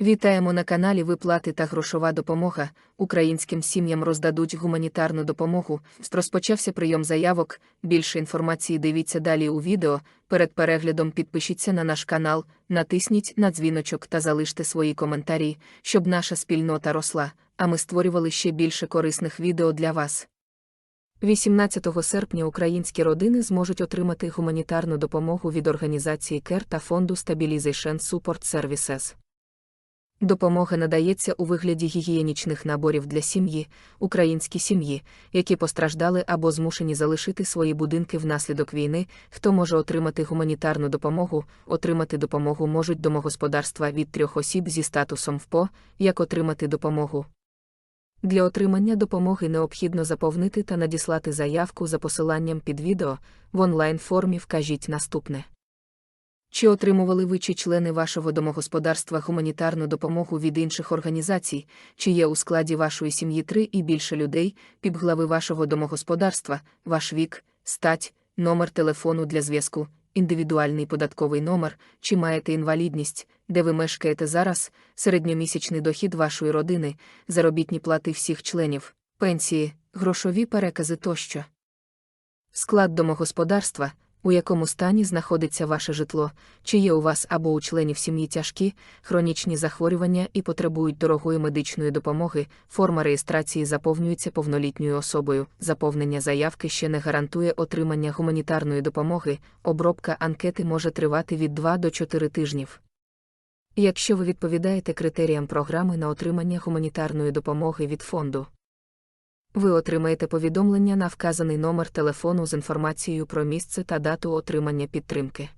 Вітаємо на каналі Виплати та грошова допомога. Українським сім'ям роздадуть гуманітарну допомогу. Розпочався прийом заявок. Більше інформації дивіться далі у відео. Перед переглядом підпишіться на наш канал, натисніть на дзвіночок та залиште свої коментарі, щоб наша спільнота росла, а ми створювали ще більше корисних відео для вас. 18 серпня українські родини зможуть отримати гуманітарну допомогу від організації CARE та фонду Stabilization Support Services. Допомога надається у вигляді гігієнічних наборів для сім'ї, українські сім'ї, які постраждали або змушені залишити свої будинки внаслідок війни. Хто може отримати гуманітарну допомогу, отримати допомогу можуть домогосподарства від трьох осіб зі статусом ВПО, як отримати допомогу. Для отримання допомоги необхідно заповнити та надіслати заявку за посиланням під відео в онлайн-формі вкажіть наступне. Чи отримували ви чи члени вашого домогосподарства гуманітарну допомогу від інших організацій, чи є у складі вашої сім'ї три і більше людей, півглави вашого домогосподарства, ваш вік, стать, номер телефону для зв'язку, індивідуальний податковий номер, чи маєте інвалідність, де ви мешкаєте зараз, середньомісячний дохід вашої родини, заробітні плати всіх членів, пенсії, грошові перекази тощо. Склад домогосподарства, у якому стані знаходиться ваше житло, чи є у вас або у членів сім'ї тяжкі, хронічні захворювання і потребують дорогої медичної допомоги, форма реєстрації заповнюється повнолітньою особою. Заповнення заявки ще не гарантує отримання гуманітарної допомоги, обробка анкети може тривати від 2 до 4 тижнів. Якщо ви відповідаєте критеріям програми на отримання гуманітарної допомоги від фонду, ви отримаєте повідомлення на вказаний номер телефону з інформацією про місце та дату отримання підтримки.